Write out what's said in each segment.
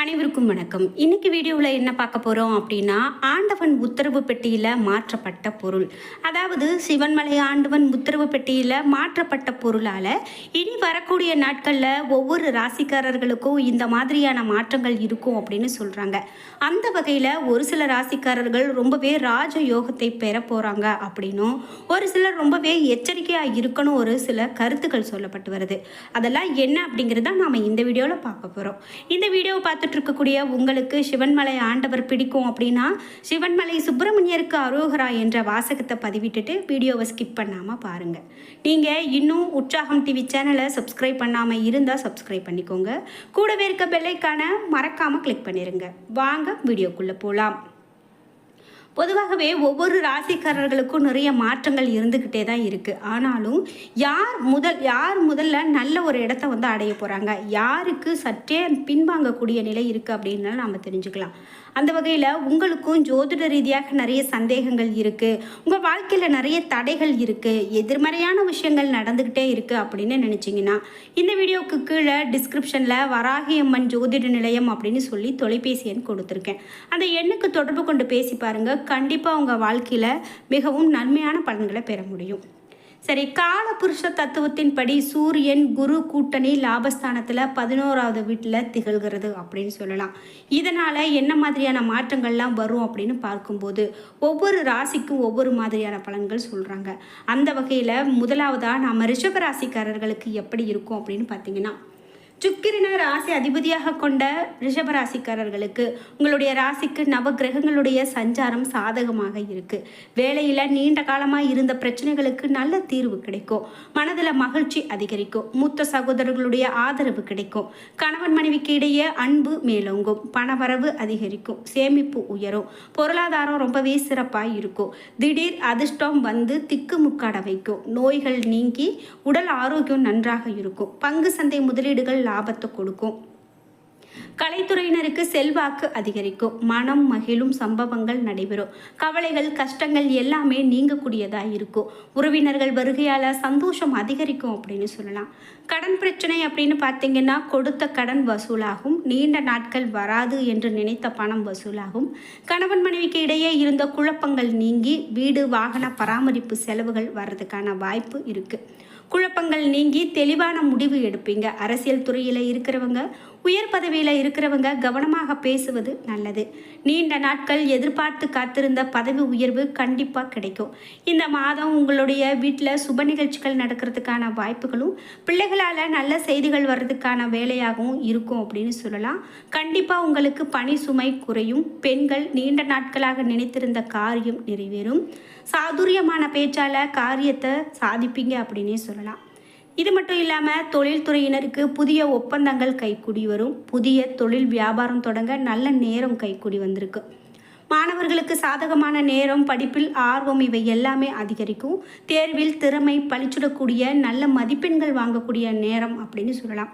அனைவருக்கும் வணக்கம். இன்னைக்கு வீடியோவில் என்ன பார்க்க போகிறோம் அப்படின்னா ஆண்டவன் உத்தரவு பெட்டியில் மாற்றப்பட்ட பொருள். அதாவது சிவன்மலை ஆண்டவன் உத்தரவு பெட்டியில் மாற்றப்பட்ட பொருளால் இனி வரக்கூடிய நாட்களில் ஒவ்வொரு ராசிக்காரர்களுக்கும் இந்த மாதிரியான மாற்றங்கள் இருக்கும் அப்படின்னு சொல்கிறாங்க அந்த வகையில் ஒரு சில ராசிக்காரர்கள் ரொம்பவே ராஜ யோகத்தை பெற போகிறாங்க அப்படின்னும் ஒரு சிலர் ரொம்பவே எச்சரிக்கையாக இருக்கணும் ஒரு சில கருத்துக்கள் சொல்லப்பட்டு வருது. அதெல்லாம் என்ன அப்படிங்கிறத நாம் இந்த வீடியோவில் பார்க்க போகிறோம் இந்த வீடியோவை பார்த்து இருக்கக்கூடிய உங்களுக்கு சிவன்மலை ஆண்டவர் பிடிக்கும் அப்படின்னா சிவன்மலை சுப்பிரமணியருக்கு அரோகரா என்ற வாசகத்தை பதிவிட்டுட்டு வீடியோவை ஸ்கிப் பண்ணாமல் பாருங்கள் நீங்கள் இன்னும் உற்சாகம் டிவி சேனலை சப்ஸ்கிரைப் பண்ணாமல் இருந்தால் சப்ஸ்கிரைப் பண்ணிக்கோங்க. கூடவே இருக்க பெல்லைக்கான மறக்காமல் கிளிக் பண்ணிடுங்க வாங்க வீடியோக்குள்ளே போகலாம் பொதுவாகவே ஒவ்வொரு ராசிக்காரர்களுக்கும் நிறைய மாற்றங்கள் இருந்துக்கிட்டே தான் இருக்குது ஆனாலும் யார் முதல் யார் முதல்ல நல்ல ஒரு இடத்த வந்து அடைய போகிறாங்க யாருக்கு சற்றே பின்வாங்கக்கூடிய நிலை இருக்குது அப்படின்னு நாம் தெரிஞ்சுக்கலாம். அந்த வகையில் உங்களுக்கும் ஜோதிட ரீதியாக நிறைய சந்தேகங்கள் இருக்குது உங்கள் வாழ்க்கையில் நிறைய தடைகள் இருக்குது எதிர்மறையான விஷயங்கள் நடந்துக்கிட்டே இருக்குது அப்படின்னு நினச்சிங்கன்னா இந்த வீடியோவுக்கு கீழே டிஸ்கிரிப்ஷனில் வராகியம்மன் ஜோதிட நிலையம் அப்படின்னு சொல்லி தொலைபேசி எண் கொடுத்துருக்கேன். அந்த எண்ணுக்கு தொடர்பு கொண்டு பேசி பாருங்கள் கண்டிப்பாக உங்கள் வாழ்க்கையில் மிகவும் நன்மையான பலன்களை பெற முடியும். சரி காலபுருஷ தத்துவத்தின்படி சூரியன் குரு கூட்டணி லாபஸ்தானத்தில் பதினோராவது வீட்டில் திகழ்கிறது அப்படின்னு சொல்லலாம். இதனால் என்ன மாதிரியான மாற்றங்கள்லாம் வரும் அப்படின்னு பார்க்கும்போது ஒவ்வொரு ராசிக்கும் ஒவ்வொரு மாதிரியான பலன்கள் சொல்கிறாங்க அந்த வகையில் முதலாவதாக நம்ம ரிஷப ராசிக்காரர்களுக்கு எப்படி இருக்கும் அப்படின்னு பார்த்தீங்கன்னா சுக்கிரன ராசி அதிபதியாக கொண்ட ரிஷப ராசிக்காரர்களுக்கு உங்களுடைய ராசிக்கு நவ கிரகங்களுடைய சஞ்சாரம் சாதகமாக இருக்கு. வேலையில் நீண்ட காலமாக இருந்த பிரச்சனைகளுக்கு நல்ல தீர்வு கிடைக்கும். மனதில் மகிழ்ச்சி அதிகரிக்கும். மூத்த சகோதரர்களுடைய ஆதரவு கிடைக்கும். கணவன் மனைவிக்கு இடையே அன்பு மேலோங்கும். பணவரவு அதிகரிக்கும். சேமிப்பு உயரும். பொருளாதாரம் ரொம்பவே சிறப்பாக இருக்கும். திடீர் அதிர்ஷ்டம் வந்து திக்குமுக்காட வைக்கும். நோய்கள் நீங்கி உடல் ஆரோக்கியம் நன்றாக இருக்கும். பங்கு சந்தை முதலீடுகள் லாபத்தை கொடுக்கும். கலைத்துறையினருக்கு செல்வாக்கு அதிகரிக்கும். மனம் மகிழும் சம்பவங்கள் நடைபெறும். கவலைகள் கஷ்டங்கள் எல்லாமே நீங்கக்கூடியதாக இருக்கும். உறவினர்கள் வருகையால் சந்தோஷம் அதிகரிக்கும் அப்படின்னு சொல்லலாம். கடன் பிரச்சனை அப்படின்னு பார்த்தீங்கன்னா கொடுத்த கடன் வசூலாகும். நீண்ட நாட்கள் வராது என்று நினைத்த பணம் வசூலாகும். கணவன் மனைவிக்கு இடையே இருந்த குழப்பங்கள் நீங்கி வீடு வாகன பராமரிப்பு செலவுகள் வர்றதுக்கான வாய்ப்பு இருக்குது குழப்பங்கள் நீங்கி தெளிவான முடிவு எடுப்பீங்க. அரசியல் துறையில் இருக்கிறவங்க உயர் பதவியில் இருக்கிறவங்க கவனமாக பேசுவது நல்லது. நீண்ட நாட்கள் எதிர்பார்த்து காத்திருந்த பதவி உயர்வு கண்டிப்பாக கிடைக்கும். இந்த மாதம் உங்களுடைய வீட்டில் சுப நிகழ்ச்சிகள் நடக்கிறதுக்கான வாய்ப்புகளும் பிள்ளைகளால் நல்ல செய்திகள் வர்றதுக்கான வேலையாகவும் இருக்கும் அப்படின்னு சொல்லலாம். கண்டிப்பாக உங்களுக்கு பணி சுமை குறையும். பெண்கள் நீண்ட நாட்களாக நினைத்திருந்த காரியம் நிறைவேறும். சாதுரியமான பேச்சால் காரியத்தை சாதிப்பீங்க அப்படின்னே சொல்லலாம். இது மட்டும் இல்லாமல் தொழில்துறையினருக்கு புதிய ஒப்பந்தங்கள் கைக்கூடி வரும். புதிய தொழில் வியாபாரம் தொடங்க நல்ல நேரம் கைக்கூடி வந்திருக்கு. மாணவர்களுக்கு சாதகமான நேரம் படிப்பில் ஆர்வம் இவை எல்லாமே அதிகரிக்கும். தேர்வில் திறமை பழிச்சுடக்கூடிய நல்ல மதிப்பெண்கள் வாங்கக்கூடிய நேரம் அப்படின்னு சொல்லலாம்.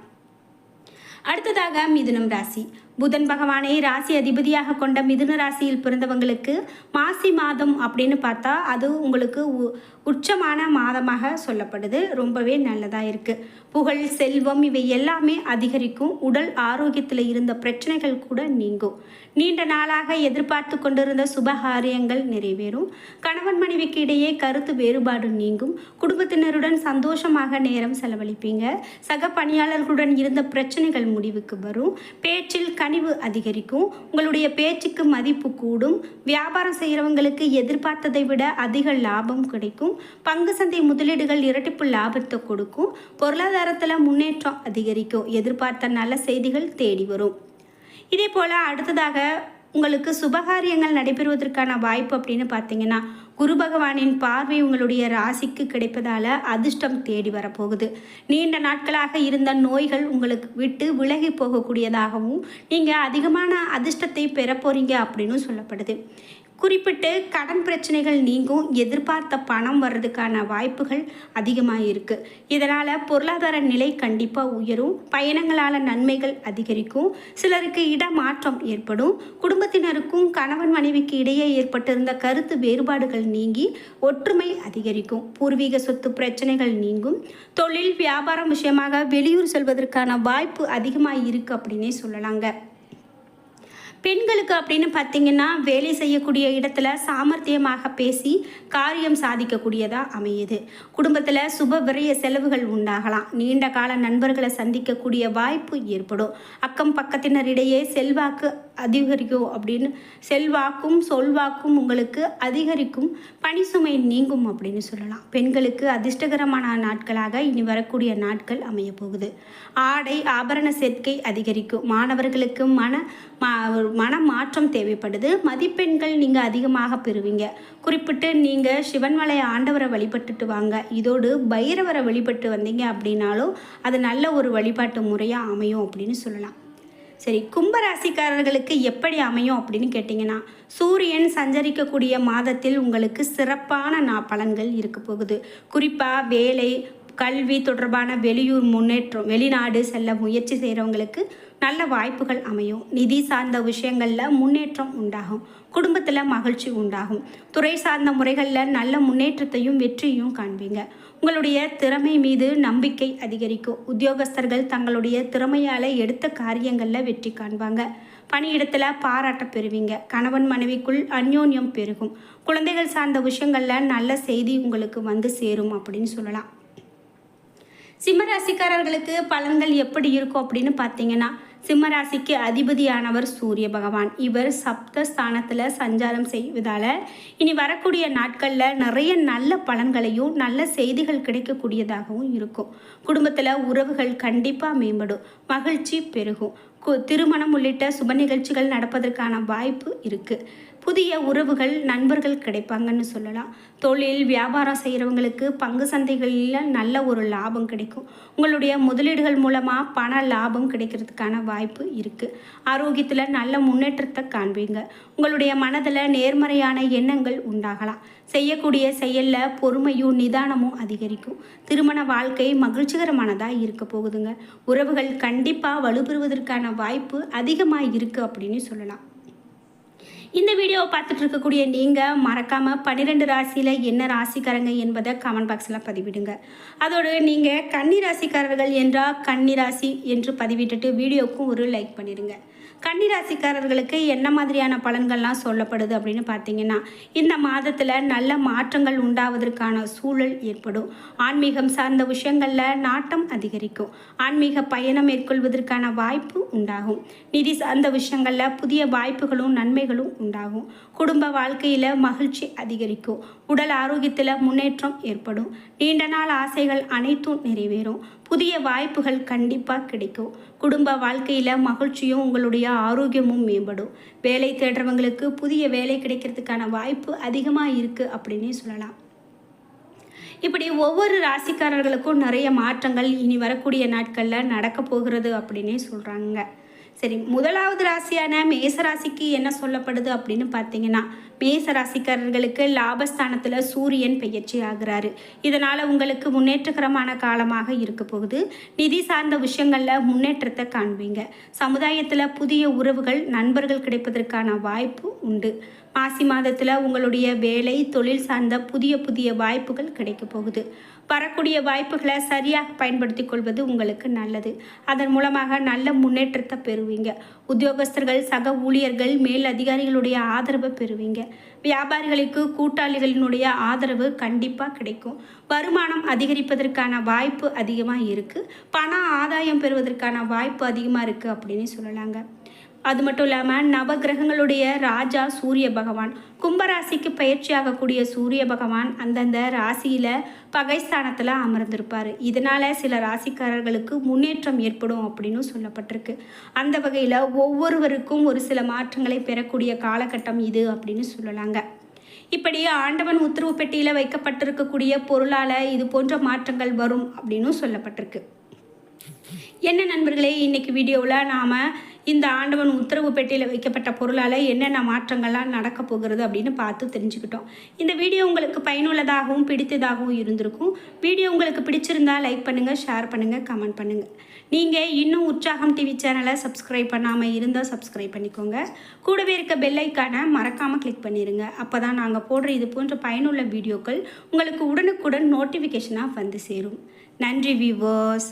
அடுத்ததாக மிதுனம் ராசி. புதன் பகவானை ராசி அதிபதியாக கொண்ட மிதுன ராசியில் பிறந்தவங்களுக்கு மாசி மாதம் அப்படின்னு பார்த்தா அது உங்களுக்கு உ- உச்சமான மாதமாக சொல்லப்படுது. ரொம்பவே நல்லதாக இருக்குது புகழ் செல்வம் இவை எல்லாமே அதிகரிக்கும். உடல் ஆரோக்கியத்தில் இருந்த பிரச்சனைகள் கூட நீங்கும். நீண்ட நாளாக எதிர்பார்த்து கொண்டிருந்த சுபகாரியங்கள் நிறைவேறும். கணவன் மனைவிக்கு இடையே கருத்து வேறுபாடு நீங்கும். குடும்பத்தினருடன் சந்தோஷமாக நேரம் செலவழிப்பீங்க. சக பணியாளர்களுடன் இருந்த பிரச்சனைகள் முடிவுக்கு வரும். பேச்சில் கனிவு அதிகரிக்கும். உங்களுடைய பேச்சுக்கு மதிப்பு கூடும். வியாபாரம் செய்கிறவங்களுக்கு எதிர்பார்த்ததை விட அதிக லாபம் கிடைக்கும். பங்கு சந்தை முதலீடுகள் இரட்டிப்பு லாபத்தை கொடுக்கும். பொருளாதாரத்தில் முன்னேற்றம் அதிகரிக்கும். எதிர்பார்த்த நல்ல செய்திகள் தேடி வரும். இதே போல் அடுத்ததாக உங்களுக்கு சுபகாரியங்கள் நடைபெறுவதற்கான வாய்ப்பு அப்படின்னு பார்த்தீங்கன்னா குரு பகவானின் பார்வை உங்களுடைய ராசிக்கு கிடைப்பதால அதிர்ஷ்டம் தேடி வரப்போகுது. நீண்ட நாட்களாக இருந்த நோய்கள் உங்களுக்கு விட்டு விலகி போகக்கூடியதாகவும் நீங்கள் அதிகமான அதிர்ஷ்டத்தை பெற போறீங்க அப்படின்னு சொல்லப்படுது. குறிப்பிட்டு கடன் பிரச்சனைகள் நீங்கும் எதிர்பார்த்த பணம் வர்றதுக்கான வாய்ப்புகள் அதிகமாக இருக்குது இதனால் பொருளாதார நிலை கண்டிப்பாக உயரும் பயணங்களால் நன்மைகள் அதிகரிக்கும் சிலருக்கு இடமாற்றம் ஏற்படும் குடும்பத்தினருக்கும் கணவன் மனைவிக்கு இடையே ஏற்பட்டிருந்த கருத்து வேறுபாடுகள் நீங்கி ஒற்றுமை அதிகரிக்கும். பூர்வீக சொத்து பிரச்சனைகள் நீங்கும். தொழில் வியாபாரம் விஷயமாக வெளியூர் செல்வதற்கான வாய்ப்பு அதிகமாக இருக்குது அப்படின்னே சொல்லலாங்க. பெண்களுக்கு அப்படின்னு பார்த்தீங்கன்னா வேலை செய்யக்கூடிய இடத்துல சாமர்த்தியமாக பேசி காரியம் சாதிக்கக்கூடியதாக அமையுது. குடும்பத்தில் சுப விரைய செலவுகள் உண்டாகலாம். நீண்ட கால நண்பர்களை சந்திக்கக்கூடிய வாய்ப்பு ஏற்படும். அக்கம் பக்கத்தினரிடையே செல்வாக்கு அதிகரிக்கும் அப்படின்னு செல்வாக்கும் சொல்வாக்கும் உங்களுக்கு அதிகரிக்கும். பணிசுமை நீங்கும் அப்படின்னு சொல்லலாம். பெண்களுக்கு அதிர்ஷ்டகரமான நாட்களாக இனி வரக்கூடிய நாட்கள் அமைய போகுது ஆடை ஆபரண சேர்க்கை அதிகரிக்கும். மாணவர்களுக்கு மன மன மாற்றம் தேவைப்படுது. மதிப்பெண்கள் நீங்கள் அதிகமாக பெறுவீங்க. குறிப்பிட்டு நீங்கள் சிவன்மலை ஆண்டவரை வழிபட்டுட்டு வாங்க. இதோடு பைரவரை வழிபட்டு வந்தீங்க அப்படின்னாலும் அது நல்ல ஒரு வழிபாட்டு முறையாக அமையும் அப்படின்னு சொல்லலாம். சரி கும்பராசிக்காரர்களுக்கு எப்படி அமையும் அப்படின்னு கேட்டிங்கன்னா சூரியன் சஞ்சரிக்கக்கூடிய மாதத்தில் உங்களுக்கு சிறப்பான நா பலன்கள் இருக்க போகுது. குறிப்பாக வேலை கல்வி தொடர்பான வெளியூர் முன்னேற்றம் வெளிநாடு செல்ல முயற்சி செய்கிறவங்களுக்கு நல்ல வாய்ப்புகள் அமையும். நிதி சார்ந்த விஷயங்களில் முன்னேற்றம் உண்டாகும். குடும்பத்தில் மகிழ்ச்சி உண்டாகும். துறை சார்ந்த முறைகளில் நல்ல முன்னேற்றத்தையும் வெற்றியும் காண்பீங்க. உங்களுடைய திறமை மீது நம்பிக்கை அதிகரிக்கும். உத்தியோகஸ்தர்கள் தங்களுடைய திறமையால் எடுத்த காரியங்களில் வெற்றி காண்பாங்க. பணியிடத்தில் பாராட்ட பெறுவீங்க. கணவன் மனைவிக்குள் அந்யோன்யம் பெருகும். குழந்தைகள் சார்ந்த விஷயங்களில் நல்ல செய்தி உங்களுக்கு வந்து சேரும் அப்படின்னு சொல்லலாம். சிம்மராசிக்காரர்களுக்கு பலன்கள் எப்படி இருக்கும் அப்படின்னு பார்த்தீங்கன்னா சிம்மராசிக்கு அதிபதியானவர் சூரிய பகவான். இவர் சப்த ஸ்தானத்தில் சஞ்சாரம் செய்வதால் இனி வரக்கூடிய நாட்களில் நிறைய நல்ல பலன்களையும் நல்ல செய்திகள் கிடைக்கக்கூடியதாகவும் இருக்கும். குடும்பத்தில் உறவுகள் கண்டிப்பாக மேம்படும். மகிழ்ச்சி பெருகும். திருமணம் உள்ளிட்ட சுப நிகழ்ச்சிகள் நடப்பதற்கான வாய்ப்பு இருக்குது புதிய உறவுகள் நண்பர்கள் கிடைப்பாங்கன்னு சொல்லலாம். தொழில் வியாபாரம் செய்கிறவங்களுக்கு பங்கு சந்தைகளில் நல்ல ஒரு லாபம் கிடைக்கும். உங்களுடைய முதலீடுகள் மூலமாக பண லாபம் கிடைக்கிறதுக்கான வாய்ப்பு இருக்குது ஆரோக்கியத்தில் நல்ல முன்னேற்றத்தை காண்பீங்க. உங்களுடைய மனதில் நேர்மறையான எண்ணங்கள் உண்டாகலாம். செய்யக்கூடிய செயலில் பொறுமையும் நிதானமும் அதிகரிக்கும். திருமண வாழ்க்கை மகிழ்ச்சிகரமானதாக இருக்க போகுதுங்க. உறவுகள் கண்டிப்பாக வலுப்பெறுவதற்கான வாய்ப்பு அதிகமாக இருக்குது அப்படின்னு சொல்லலாம். இந்த வீடியோவை பார்த்துட்டு இருக்கக்கூடிய நீங்கள் மறக்காமல் பன்னிரெண்டு ராசியில் என்ன ராசிக்காரங்க என்பதை கமெண்ட் பாக்ஸில் பதிவிடுங்க. அதோடு நீங்கள் கன்னி ராசிக்காரர்கள் என்றால் கன்னி ராசி என்று பதிவிட்டுட்டு வீடியோக்கும் ஒரு லைக் பண்ணிடுங்க. கன்னிராசிக்காரர்களுக்கு என்ன மாதிரியான பலன்கள்லாம் சொல்லப்படுது அப்படின்னு பார்த்தீங்கன்னா இந்த மாதத்தில் நல்ல மாற்றங்கள் உண்டாவதற்கான சூழல் ஏற்படும். ஆன்மீகம் சார்ந்த விஷயங்களில் நாட்டம் அதிகரிக்கும். ஆன்மீக பயணம் மேற்கொள்வதற்கான வாய்ப்பு உண்டாகும். நிதி சார்ந்த விஷயங்களில் புதிய வாய்ப்புகளும் நன்மைகளும் உண்டாகும். குடும்ப வாழ்க்கையில் மகிழ்ச்சி அதிகரிக்கும். உடல் ஆரோக்கியத்தில் முன்னேற்றம் ஏற்படும். நீண்ட நாள் ஆசைகள் அனைத்தும் நிறைவேறும். புதிய வாய்ப்புகள் கண்டிப்பாக கிடைக்கும். குடும்ப வாழ்க்கையில் மகிழ்ச்சியும் உங்களுடைய ஆரோக்கியமும் மேம்படும். வேலை தேடுறவங்களுக்கு புதிய வேலை கிடைக்கிறதுக்கான வாய்ப்பு அதிகமாக இருக்குது அப்படின்னே சொல்லலாம். இப்படி ஒவ்வொரு ராசிக்காரர்களுக்கும் நிறைய மாற்றங்கள் இனி வரக்கூடிய நாட்களில் நடக்க போகிறது அப்படின்னே சொல்கிறாங்க சரி முதலாவது ராசியான மேசராசிக்கு என்ன சொல்லப்படுது அப்படின்னு பார்த்தீங்கன்னா மேச ராசிக்காரர்களுக்கு லாபஸ்தானத்தில் சூரியன் பயிற்சி ஆகிறாரு. இதனால் உங்களுக்கு முன்னேற்றகரமான காலமாக இருக்க போகுது. நிதி சார்ந்த விஷயங்களில் முன்னேற்றத்தை காண்பீங்க. சமுதாயத்தில் புதிய உறவுகள் நண்பர்கள் கிடைப்பதற்கான வாய்ப்பு உண்டு. மாசி மாதத்தில் உங்களுடைய வேலை தொழில் சார்ந்த புதிய புதிய வாய்ப்புகள் கிடைக்க போகுது. வரக்கூடிய வாய்ப்புகளை சரியாக பயன்படுத்தி கொள்வது உங்களுக்கு நல்லது. அதன் மூலமாக நல்ல முன்னேற்றத்தை பெறுவீங்க. உத்தியோகஸ்தர்கள் சக ஊழியர்கள் மேல் அதிகாரிகளுடைய ஆதரவை பெறுவீங்க. வியாபாரிகளுக்கு கூட்டாளிகளினுடைய ஆதரவு கண்டிப்பாக கிடைக்கும். வருமானம் அதிகரிப்பதற்கான வாய்ப்பு அதிகமாக இருக்குது பண ஆதாயம் பெறுவதற்கான வாய்ப்பு அதிகமாக இருக்குது அப்படின்னு சொல்லலாங்க. அது மட்டும் இல்லாமல் நவகிரகங்களுடைய ராஜா சூரிய பகவான். கும்பராசிக்கு பயிற்சி ஆகக்கூடிய சூரிய பகவான் அந்தந்த ராசியில் பகைஸ்தானத்தில் அமர்ந்திருப்பார். இதனால் சில ராசிக்காரர்களுக்கு முன்னேற்றம் ஏற்படும் அப்படின்னு சொல்லப்பட்டிருக்கு. அந்த வகையில் ஒவ்வொருவருக்கும் ஒரு சில மாற்றங்களை பெறக்கூடிய காலகட்டம் இது அப்படின்னு சொல்லலாங்க. இப்படி ஆண்டவன் உத்தரவு பெட்டியில் வைக்கப்பட்டிருக்கக்கூடிய பொருளால் இது போன்ற மாற்றங்கள் வரும் அப்படின்னு சொல்லப்பட்டிருக்கு. என்ன நண்பர்களே இன்றைக்கி வீடியோவில் நாம் இந்த ஆண்டவன் உத்தரவு பெட்டியில் வைக்கப்பட்ட பொருளால் என்னென்ன மாற்றங்கள்லாம் நடக்க போகிறது அப்படின்னு பார்த்து தெரிஞ்சுக்கிட்டோம். இந்த வீடியோ உங்களுக்கு பயனுள்ளதாகவும் பிடித்ததாகவும் இருந்திருக்கும். வீடியோ உங்களுக்கு பிடிச்சிருந்தா லைக் பண்ணுங்கள் ஷேர் பண்ணுங்கள் கமெண்ட் பண்ணுங்கள் நீங்கள் இன்னும் உற்சாகம் டிவி சேனலை சப்ஸ்கிரைப் பண்ணாமல் இருந்தால் சப்ஸ்கிரைப் பண்ணிக்கோங்க. கூடவே இருக்க பெல்லைக்கான மறக்காமல் கிளிக் பண்ணிடுங்க அப்போ தான் நாங்கள் போடுற இது போன்ற பயனுள்ள வீடியோக்கள் உங்களுக்கு உடனுக்குடன் நோட்டிஃபிகேஷனாக வந்து சேரும். நன்றி வியூவர்ஸ்